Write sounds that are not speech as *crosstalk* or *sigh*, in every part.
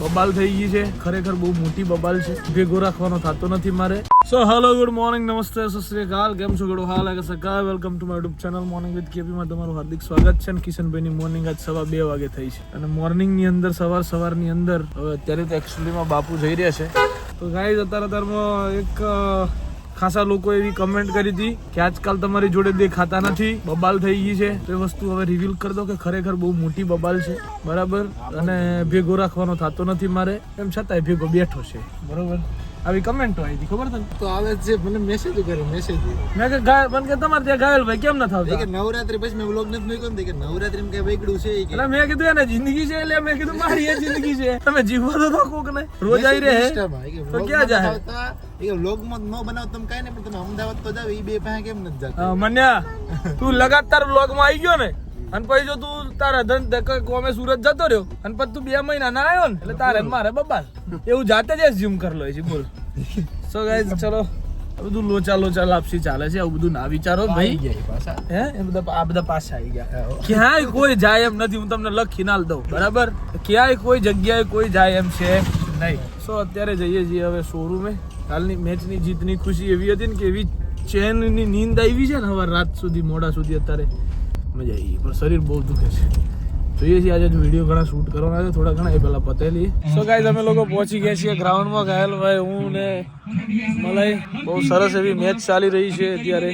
બબાલ થઈ ગઈ છે. ખરેખર બહુ મોટી બબાલ છે. ભેગો રાખવાનો થતો નથી મારે. સો હેલો ગુડ મોર્નિંગ નમસ્તે સત શ્રી કેમ છો ગડો? હાલ આગળ સકાળ. Welcome to my YouTube channel morning with KP માં તમારું હાર્દિક સ્વાગત છે અને કિશનભાઈની મોર્નિંગ આજ સવા બે વાગે થઈ છે. અને મોર્નિંગની અંદર, સવાર સવારની અંદર, હવે અત્યારે તો એકચ્યુઅલીમાં બાપુ જઈ રહ્યા છે. તો ગાઈઝ અત્યારે અત્યારમાં એક ખાસા લોકો એવી કમેન્ટ કરી હતી કે આજકાલ તમારી જોડે દેખાતા નથી, બબાલ થઈ ગઈ છે. તો એ વસ્તુ હવે રિવીલ કરી દો કે ખરેખર બહુ મોટી બબાલ છે. બરાબર? અને ભેગો રાખવાનો થતો નથી મારે. એમ છતાંય ભેગો બેઠો છે. બરોબર? આવી કમેન્ટો આવી હતી ખબર તને? તો આવે છે મને મેસેજ કરે મેસેજ મેં કે ગાય મને કે તમારે ત્યાં ગાયલ ભાઈ કેમ ના કે નવરાત્રી પછી મેં વ્લોગ નથી મૂક્યો ને કે નવરાત્રી માં કઈ વેગડું છે કે. એટલે મેં કીધું એને જિંદગી છે એટલે મેં કીધું મારી એ જિંદગી છે. તમે જીવો તો તો કોક ને રોજ આવી રહે તો ક્યાં જાય? એ વ્લોગમાં ન બનાવો તમે કાઈ નહીં પણ તમે અમદાવાદ તો જાવ એ બે પાસે કેમ નથી જતા? મન્યા તું લગાતાર વ્લોગમાં આવી ગયો ને? અને પછી જો તું તારા ધન કોમે સુરત જતો રહ્યો અને પછી તું બે મહિના ના આવ્યો ને એટલે તારે મારે બબાલ. એવું જાતે જ એઝ્યુમ કરી લો છે બોલ. સો ગાઈઝ ચલો. બધું લોચા લોચા લાપસી ચાલે છે આવું બધું ના વિચારો ભાઈ. હે? એ બધા આ બધા પાછા આવી ગયા. ક્યાંય કોઈ જાય એમ નથી હું તમને લખી ના દઉં બરાબર? ક્યાંય કોઈ જગ્યાએ કોઈ જાય એમ છે નહીં. સો અત્યારે જઈએ છીએ હવે શોરૂમે કાલની મેચની જીતની ખુશી એવી હતી ને કે એવી ચેનની નીંદ આવી છે ને હવે રાત સુધી મોડા સુધી અત્યારે. મજા આવી પણ શરીર બહુ દુખે છે. જોઈએ છીએ આજે વીડિયો ઘણા શૂટ કરવાના છે. થોડા ઘણા એ પહેલા પતેલી. સો ગાઈઝ અમે લોકો પહોંચી ગયા છીએ ગ્રાઉન્ડમાં ઘાયલ ભાઈ હું ને મલાઈ. બહુ સરસ એવી મેચ ચાલી રહી છે અત્યારે.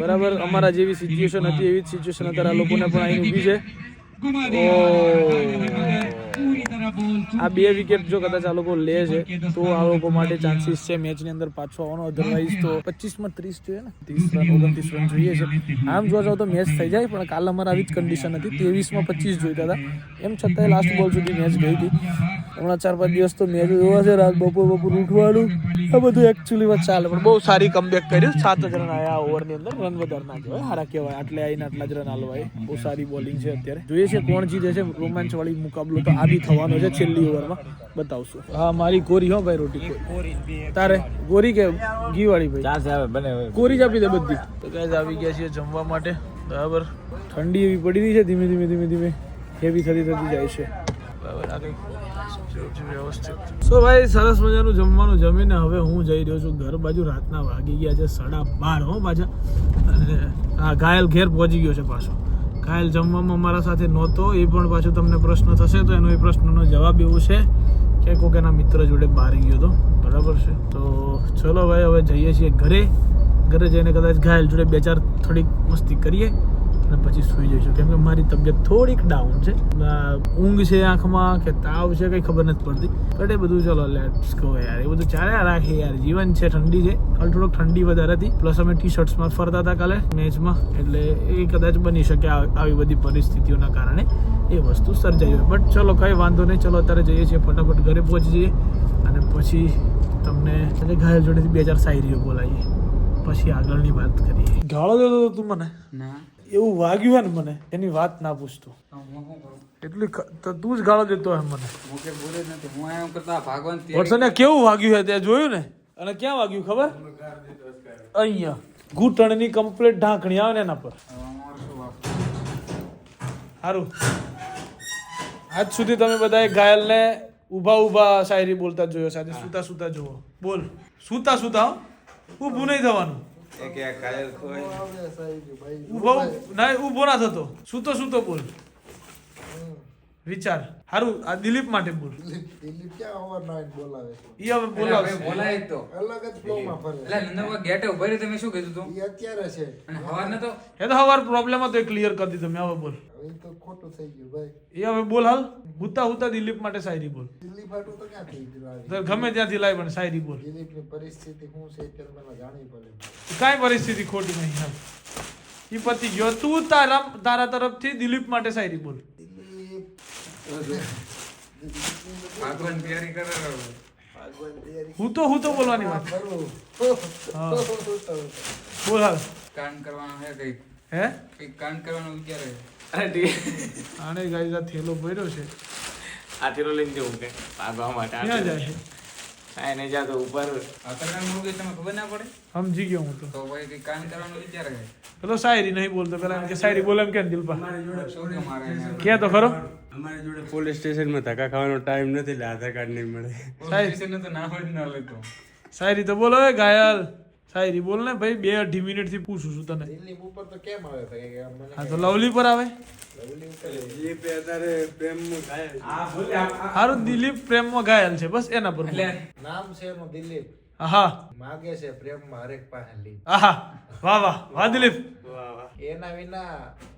બરાબર, અમારા જેવી સિચ્યુએશન હતી, એવી જ સિચ્યુએશન અત્યારે આ લોકોને પણ અહીં ઊભી છે. તો આ બે વિકેટ જો કદાચ આ લોકો લે છે, તો આ લોકો માટે ચાન્સીસ છે મેચની અંદર પાછો આવવાનો. અધરવાઇઝ તો પચીસમાં ત્રીસ જોઈએ ને? ત્રીસ રન ઓગણત્રીસ રન જોઈએ છે. આમ જોવા જાવ તો મેચ થઈ જાય, પણ કાલ અમારે આવી જ કન્ડિશન હતી. ત્રેવીસમાં પચીસ જોઈતા હતા. એમ છતાંય લાસ્ટ બોલ સુધી મેચ ગઈ હતી. હમણાં ચાર પાંચ દિવસ તો મેચ જોવા છે રાત બપોર બપોર ઉઠવાનું. આ બધું એકચ્યુઅલી ચાલે. પણ બહુ સારી કમબેક કર્યું સાત જ રન આવ્યા ઓવરની અંદર રન વધારે ના કહેવાય. હારા કહેવાય. આટલે આવીને આટલા જ રન આલવાય. બહુ સારી બોલિંગ છે અત્યારે. જોઈએ છે કોણ જીતે છે. રોમાંચ વાળી મુકાબલો તો આ બી થવાનો છે છેલ્લી ઓવરમાં બતાવશું. હા મારી ગોરી હો ભાઈ રોટી તારે? ગોરી કે ઘી વાળી ભાઈ? કોરી જ આપી દે બધી. તો ગાઈઝ આવી ગયા છીએ જમવા માટે. બરાબર? ઠંડી એવી પડી રહી છે ધીમે ધીમે ધીમે ધીમે. હેવી થતી થતી જાય છે. બરાબર આ કંઈક સો ભાઈ, સરસ મજાનું જમવાનું જમીને હવે હું જઈ રહ્યો છું ઘર બાજુ. રાતના વાગી ગયા છે સાડા બાર હો પાછા. અને આ ઘાયલ ઘેર પહોંચી ગયો છે પાછો. ઘાયલ જમવામાં મારા સાથે નહોતો, એ પણ પાછું તમને પ્રશ્ન થશે, તો એનો એ પ્રશ્નનો જવાબ એવો છે કે કોઈક એના મિત્ર જોડે બહાર ગયો હતો બરાબર છે? તો ચલો ભાઈ, હવે જઈએ છીએ ઘરે. ઘરે જઈને કદાચ ઘાયલ જોડે બે ચાર થોડીક મસ્તી કરીએ. અને પછી સૂઈ જઈશું. કેમ કે મારી તબિયત થોડીક ડાઉન છે. ઊંઘ છે આંખમાં કે તાવ છે કંઈ ખબર નથી પડતી. બટ એ બધું ચલો લેટ્સ ગો યાર. એ બધું ચાલ્યા રાખે યાર. જીવન છે, ઠંડી છે. કાલ થોડોક ઠંડી વધારે હતી. પ્લસ અમે ટી શર્ટ્સમાં ફરતા હતા કાલે મેચમાં. એટલે એ કદાચ બની શકે આવી બધી પરિસ્થિતિઓના કારણે એ વસ્તુ સર્જાઈ હોય. બટ ચલો, કંઈ વાંધો નહીં. ચલો, અત્યારે જઈએ છીએ. ફટાફટ ઘરે પહોંચી જઈએ અને પછી તમને એટલે ઘાયલ જોડેથી બે ચાર શાયરીઓ બોલાવીએ. પછી આગળની વાત કરીએ. ગાળો દેતો તો તું મને. ના. એવું વાગ્યું હોય ને મને એની વાત ના પૂછતો. હું એટલી તું જ ગાળો દેતો હોય મને. હું હું ભાગવાન વોટ્સને કેવું વાગ્યું હોય ત્યાં જોયું ને? અને ક્યાં વાગ્યું ખબર? અહીંયા. ઘૂંટણની કમ્પ્લીટ ઢાંકણી આવે ને એના પર. સારું આજ સુધી તમે બધાએ ઘાયલને ઊભા ઊભા શાયરી બોલતા જોયો સાથે. સૂતા સુતા સુતા જોવો. બોલ. સુતા સુતા હો. ભૂ નહીં થવાનું. ઊભો ના ઊભો ના થતો. સૂતો સૂતો બોલ. વિચાર. હારું આ દિલીપ માટે બોલ. દિલીપ ક્યાં ઓવરનાઇટ બોલાવે છે? ઈ હવે બોલાવશે. બોલાય તો. અલગ જ ફ્લો માં ફરે. એટલે નંદનવા ગેટે ઊભા રહી તમે શું કીધું તું? ઈ અત્યારે છે. અને હવાર ને તો? એ તો હવાર પ્રોબ્લેમ હતો એ ક્લિયર કરી દીધો. મેં હવે બોલ. તો ખોટું થઈ ગયું ભાઈ. એ હવે બોલ હાલ. હુતા હુતા દિલીપ માટે શાયરી બોલ. દિલીપ ફાટું તો ક્યાં થઈ ગયું ગમે ત્યાંથી લાવી પણ શાયરી બોલ. દિલીપની પરિસ્થિતિ શું છે તે મને જાણવી પડે. કાંઈ પરિસ્થિતિ ખોટી નહીં હાલ. ઈ પતિ ગયો. તું તારા તારા તરફથી દિલીપ માટે શાયરી બોલ. ભગવાન તૈયારી કરે રહ્યો. હું તો હું તો બોલવાની વાત. બોલ હાલ. કાન કરવાનું હે કઈ હે? કઈ કાન કરવાનું વિચારે આને ગાઈઝ આ થેલો ભર્યો છે. આથેરો લઈને જવું કે? ભાગવા માટે ક્યાં જાય છે? એને જા જાતો ઉપર. આતરડાનું મૂળ તમે ખબર ના પડે? સમજી ગયો હું તો. તો ભાઈ કઈ કામ કરવાનું વિચાર છે? પેલો શાયરી નહીં બોલતો પેલા એમ કે શાયરી બોલે એમ કે દિલપા. શું કે મારે? કે તો ખરો? અમારે જોડે પોલીસ સ્ટેશનમાં ધક્કા ખાવાનો ટાઈમ નથી એટલે આધાર કાર્ડ નહીં મળે. પોલીસ સ્ટેશનનું તો ના હોય ના લેતો. શાયરી તો બોલો એ ઘાયલ. શાયરી બોલ ને ભાઈ બે અઢી મિનિટથી પૂછું છું તને. દિલ્હી ઉપર તો કેમ આવે ભાઈ હા તો લવલી પર આવે? સારું દિલીપ અત્યારે માં થાય હારું દિલીપ પ્રેમમાં ઘાયલ છે બસ એના પર નામ છે એનું દિલીપ. હા. માગે છે પ્રેમમાં હરેક પાસે લીપ. આહા વાહ વાહ વાહ દિલીપ. વાહ વાહ. એના વિના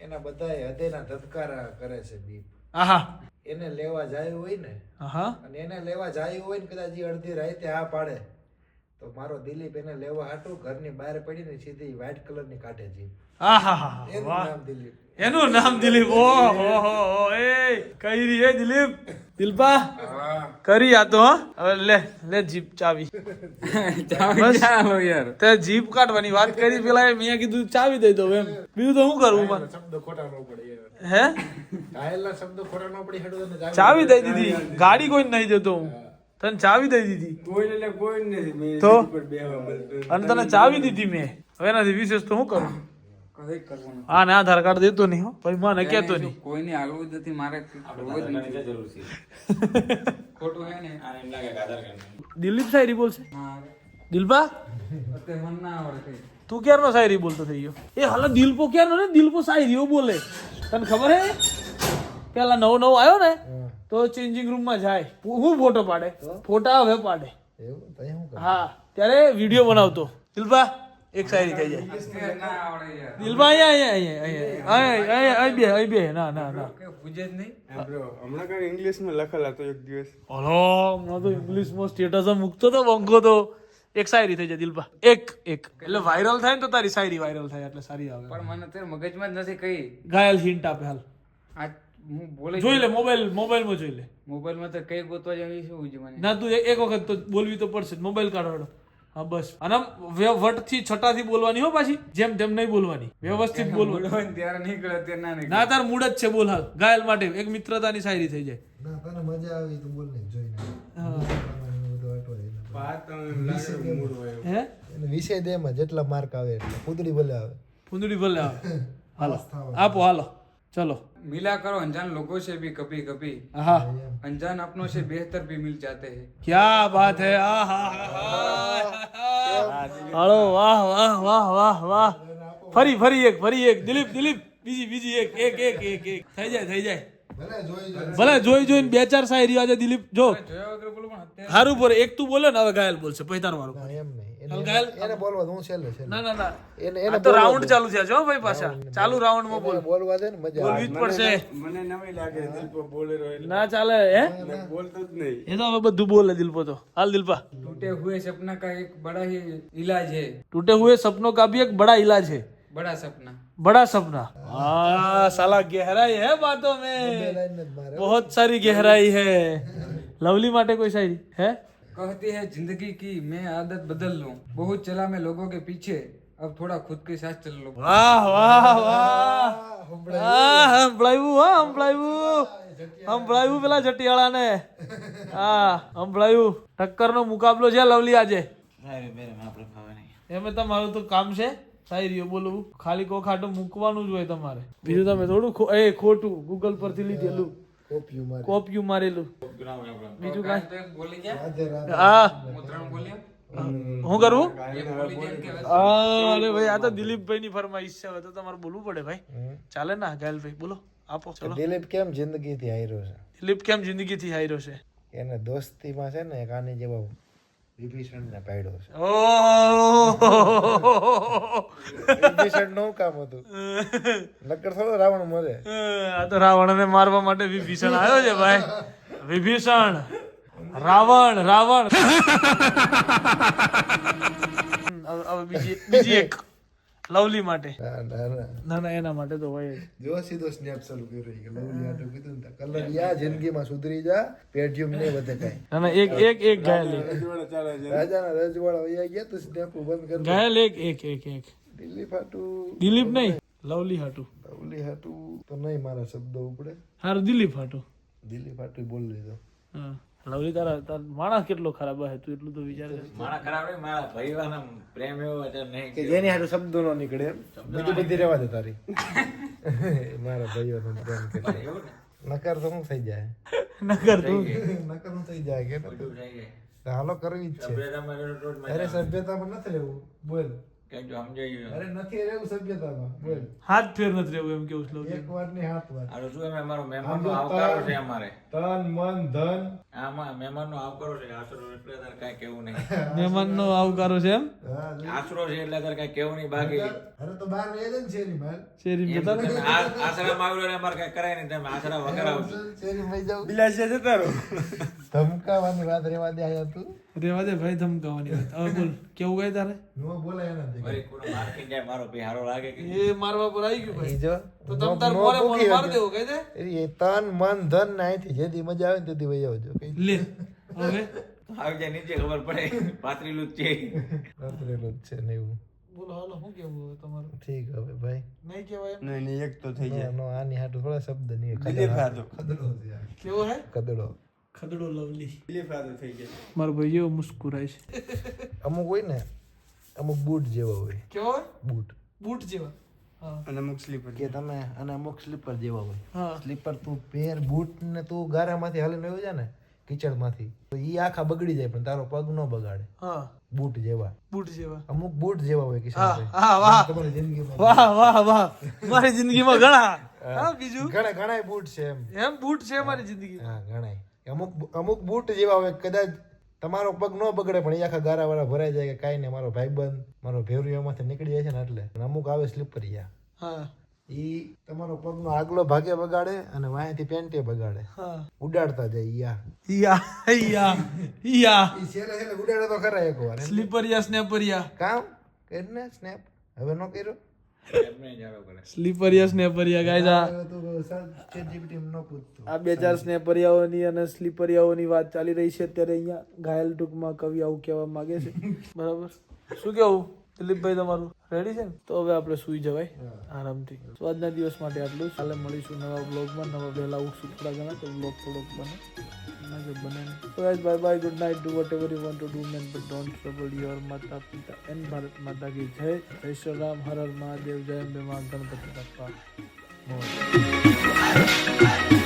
એના બધાય હૃદયના ધબકારા કરે છે દીપ. આહા. એને લેવા જાય હોય ને હા અને એને લેવા જાય હોય ને કદાચ અડધી રાતે આ પાડે. તો મારો દિલીપ એને લેવા હાટો ઘરની બહાર પડીને સીધી વ્હાઈટ કલરની કાઢે જીપ આહા એનું નામ દિલીપ. એનું નામ દિલીપ. ઓ હો હો એ કઈ રી એ દિલીપ. દિલપા કરી આ તો હવે લે લે જીપ ચાવી. *laughs* ચાલો યાર? તે જીપ કાઢવાની વાત કરી પેલા એ મેં કીધું ચાવી દઈ દો એમ. બીજું તો શું કરવું પણ શબ્દ ખોટા ન પડે. હે? ઘાયલના શબ્દ ખોટા ન પડી હેડું ચાવી દઈ દીધી. ગાડી કોઈ નહીં દેતો હું. તને ચાવી દઈ દીધી? તો? અને તને ચાવી દીધી મેં. હવે એનાથી વિશેષ તો શું કરું? હા ને આધાર કાર્ડ દેતો નહીં હો. પછી મને કેતો નહીં. કોઈને હાલવું જ નથી મારે જરૂર છે. ખોટું હે ને? એમ લાગે કે આધાર કાર્ડ દિલીપ શાયરી બોલશે દિલપા મને ના આવડે તું ક્યારનો શાયરી બોલતો થઈ ગયો? એ હાલ દિલપો ક્યારનો ને દિલપો શાયરીઓ બોલે. તને ખબર હે? પેલા નવો નવો આવ્યો ને? તો ચેન્જિંગ રૂમમાં જાય. હું ફોટો પાડે. ફોટા હવે પાડે. હું કરું? હા ત્યારે વીડિયો બનાવતો. દિલભા એક સાઈડ થઈ જાય. દિલભા અહીંયા અહીંયા અહીંયા અહીંયા. અહીંયા અહીં બે અહીં બે. ના ના ના. કે પૂજે જ નહીં? હમણાં કઈ ઇંગ્લિશમાં લખેલા તો એક દિવસ. હલો હમણાં તો ઇંગ્લિશમાં સ્ટેટસ મૂકતો તો બંકો તો. એક શાયરી થઈ જાય દિલપા એક એક. એટલે વાયરલ થાય ને તો તારી શાયરી વાયરલ થાય એટલે સારી આવે. પણ મને મગજમાં જ નથી કઈ. ઘાયલ હિન્ટ આપે હાલ. આ જોઈ લે મોબાઈલ મોબાઈલમાં જોઈ લે. મોબાઈલમાં તો કઈ ગોતવા જવી શું જ મને? ના તું એક વખત તો બોલવી તો પડશે મોબાઈલ કાઢો હા બસ. અને વટથી છટાથી બોલવાની હો પાછી જેમ તેમ નહીં બોલવાની. વ્યવસ્થિત બોલવાની. ત્યારે નીકળે ત્યારે ના નીકળે. ના તાર મૂડ જ છે બોલ હાલ. ઘાયલ માટે એક મિત્રતાની શાયરી થઈ જાય. ના તને મજા આવી તો બોલ ને જોઈને. હે. વિષય દે એમાં જેટલા માર્ક આવે એટલે. કુદડી ભલે આવે. ફૂંદડી ભલે આવે. *laughs* હાલો. આપો હાલો. ચલો मिला करो अनजान लोगों से भी कभी कभी હા अनजान अपनों से बेहतर भी मिल जाते हैं क्या बात है હાલો વાહ વાહ વાહ વાહ વાહ ફરી ફરી એક ફરી એક દિલીપ દિલીપ બીજી બીજી એક એક એક એક એક થઈ જાય થઈ જાય ભલે જોઈ જોઈ ભલે જોઈ જોઈને બે ચાર શાયરી આજે દિલીપ જો જોયા વગર બોલો પણ અત્યારે હારું પર એક તું બોલે ને હવે ઘાયલ બોલશે પછી તાર વાળું ના, એમ નહીં હાલ એને ઘાયલ. એને બોલવા દે, હું છેલ્લે છેલ્લે ના ના ના એને આ એને તો રાઉન્ડ ચાલુ થયા છે હો ભાઈ પાછા ચાલુ રાઉન્ડ માં બોલ બોલ બોલવા દે ને મજા આવે બોલવી જ પડશે મને નવાઈ લાગે દિલપો બોલેરો એટલે ના ચાલે હે મેં બોલતો જ નહીં એ તો હવે બધું બોલે દિલપો તો હાલ દિલપા टूटे हुए सपना का एक बड़ा ही इलाज है टूटे हुए सपनों का भी एक बड़ा इलाज है बड़ा सपना बड़ा सपना हाँ साला गहराई है बातों में લાઈન જ મારે बहुत सारी गहराई है लवली માટે કોઈ શાયરી હે कहती है जिंदगी की मैं आदत बदल लूं बहुत चला मैं लोगों के पीछे अब थोड़ा खुद के साथ चल लूं વાહ વાહ વાહ હા સંભળાયું હા સંભળાયું સંભળાયું પેલા જટિયાળા ને હા સંભળાયું ટક્કર નો મુકાબલો છે લવલી આજે સાહેબ, બેરે, આપણે ખબર નહીં. એમ તમારું તો કામ છે શાયરીઓ બોલવું ખાલી કો ખાટું મૂકવાનું જ હોય તમારે બીજું તમે થોડું ખો- એ ખોટું ગૂગલ પરથી લીધેલું કોપિયું મારેલું. બીજું કાંઈ? હું. કરું? અરે ભાઈ આ તો દિલીપભાઈ ની ફરમાઈશ છે. તો તમારે બોલવું પડે ભાઈ. ચાલે ના ગાયલભાઈ? બોલો આપો ચલો. દિલીપ કેમ જિંદગી થી હાર્યો છે? દિલીપ કેમ જિંદગી થી હાર્યો છે? એને દોસ્તીમાં છે ને કાની જેવા વિભીષણ ને પાડ્યો છે. ઓહ! વિભીષણનું કામ હતું. *laughs* નક્કર થોડો રાવણ મરે. આ તો રાવણને મારવા માટે વિભીષણ આવ્યો છે ભાઈ. વિભીષણ. રાવણ રાવણ. *laughs* હવે બીજી બીજી એક. લવલી માટે. ના ના એના માટે તો હોય જો. સીધો સ્નેપ ચાલુ કર્યો કે લવલી આટો કીધું ને કલર યા જિંદગીમાં સુધરી જા પેઢીયું ને વધે કાઈ. ના ના એક એક એક ઘાયલ રાજાના રજવાડા વયા ગયા તો સ્નેપ બંધ કર ઘાયલ એક એક એક એક. દિલીપ હાટુ. દિલીપ નહીં લવલી હાટુ. લવલી હાટુ તો નહીં મારા શબ્દો ઉપડે. હારું દિલીપ હાટુ. દિલીપ હાટુ બોલ લીધો. હા. લવલી તારા તાર માણસ કેટલો ખરાબ હે તું એટલું તો વિચાર કર મારા ખરાબ નહીં, મારા ભાઈવાનો પ્રેમ એવો એટલે નહીં કે જેની હાટું શબ્દો નો નીકળે બીજી બધી રહેવા દે તારી. *laughs* મારા ભાઈઓનો પ્રેમ *laughs* કેટલો. નકર તો શું થઈ જાય. નકર તો *laughs* નકર શું થઈ જાય કે હાલો કરવી જ છે. અરે સભ્યતા સભ્યતામાં નથી રહેવું. બોલ. કઈ જો સમજાઈ ગયું અરે નથી રહેવું સભ્યતામાં. બોલ. હાથ ફેર નથી રહેવું એમ કેવું શ્લોક એક વારની હાથ વાર આ શું એમ અમારો મહેમાનનો આવકારો છે અમારે. તન મન ધન. આમાં મહેમાનનો આવકારો છે આશરો એટલે તારે કાંઈ કેવું નહીં. *laughs* મહેમાનનો આવકારો છે એમ? આશરો છે એટલે તાર કઈ કેવું નહીં બાકી. અરે તો બહાર રહે છે ને શેરી માં શેરી એમ તમે આશરામાં આવ્યો એટલે અમારે કાંઈ કરાય નહીં તમે આશરા વગર આવશો શેરી માં જાવ બિલાસિયા જતા રહો ધમકાવાની વાત રેવા દે આયા તું. રેવા દે ભાઈ ધમકાવાની વાત. હવે બોલ કેવું ગઈ તારે? નો બોલાય એના ભાઈ કોનો માર ખાઈ જાય મારો ભઈ હારો લાગે કે એ મારવા પર આવી ગયો ભાઈ. જો તો તમ તાર મોરે મોરે માર દેવો કહી દે. એ તન મન ધન ના અહીંથી જેથી મજા આવે ને તેથી વહી આવજો લે હવે? આવી જાય નીચે ખબર પડે પાતળીલું જ છે. રાત્રેલું જ છે ને એવું. બોલો હાલો શું કેવું હવે તમારું? ઠીક હવે ભાઈ. નહીં કેવાય નહીં નહીં એક તો થઈ જાય. નો આની હાટુ થોડા શબ્દ નહીં કદડો આ. કેવો હે? ખદડો. ખદડો લવલી. થઈ ગયા. મારો ભાઈઓ મુસ્કુરાય છે. *laughs* અમુક હોય ને અમુક બૂટ જેવા હોય. કેવો? બૂટ. બૂટ જેવા. અને અમુક સ્લીપર કે તમે અને અમુક સ્લીપર જેવા હોય. સ્લીપર તું પેર બૂટ ને તું ગારામાંથી હાલીને આવ્યો છે ને કિચડમાંથી. તો ઈ આખા બગડી જાય પણ તારો પગ ન બગાડે. હા. બૂટ જેવા. બૂટ જેવા. અમુક બૂટ જેવા હોય હા હા વાહ. તમારી જિંદગીમાં વાહ વાહ વાહ. મારી જિંદગીમાં ઘણા. હા. બીજું? ઘણા ઘણા બૂટ છે એમ. એમ બૂટ છે મારી જિંદગી હા ઘણા અમુક અમુક બૂટ જેવા હોય કદાચ તમારો પગ ન બગડે પણ એ આખા ગારા વાળા ભરાઈ જાય કે કાંઈ નહીં મારો ભાઈબંધ મારો ભેરું એમાંથી નીકળી જાય છે ને એટલે. અમુક આવે સ્લીપરિયા હા. ઈ તમારો પગનો આગલો ભાગે બગાડે અને વાયાથી પેન્ટે બગાડે. ઉડાડતા જાય યા યા યા યા ઈ છેલ્લે છેલ્લે ઉડાડે તો ખરા એક વાર સ્લીપરિયા સ્નેપરિયા કામ? કરીને સ્નેપ હવે ન કર્યો? સ્લીપરિયા સ્નેપરિયા ગાઈઝ હવે તું ચેટ જીપીટી ન પૂછતું. આ બે ચાર સ્નેપરિયાઓની અને સ્લીપરિયાઓની વાત ચાલી રહી છે અત્યારે અહીંયા. ઘાયલ ટૂંકમાં કવિ આવું કહેવા માંગે છે. *laughs* બરાબર. શું કેવું? દિલીપભાઈ તમારું? રેડી છે ને? તો હવે આપણે સુઈ જવાય. આરામથી. તો આજના દિવસ માટે આટલું કાલે મળીશું નવા બ્લોગમાં નવા વહેલા ઉઠશું થોડા ઘણા તો બ્લોગ થોડોક બને. Bye bye good night do whatever you want to do man but don't trouble your માતા પિતા એન્ડ ભારત માતા કી જય જય શ્રી રામ હર હર મહાદેવ જય અંબે મા ગણપતિ બાપ્પા મોરયા.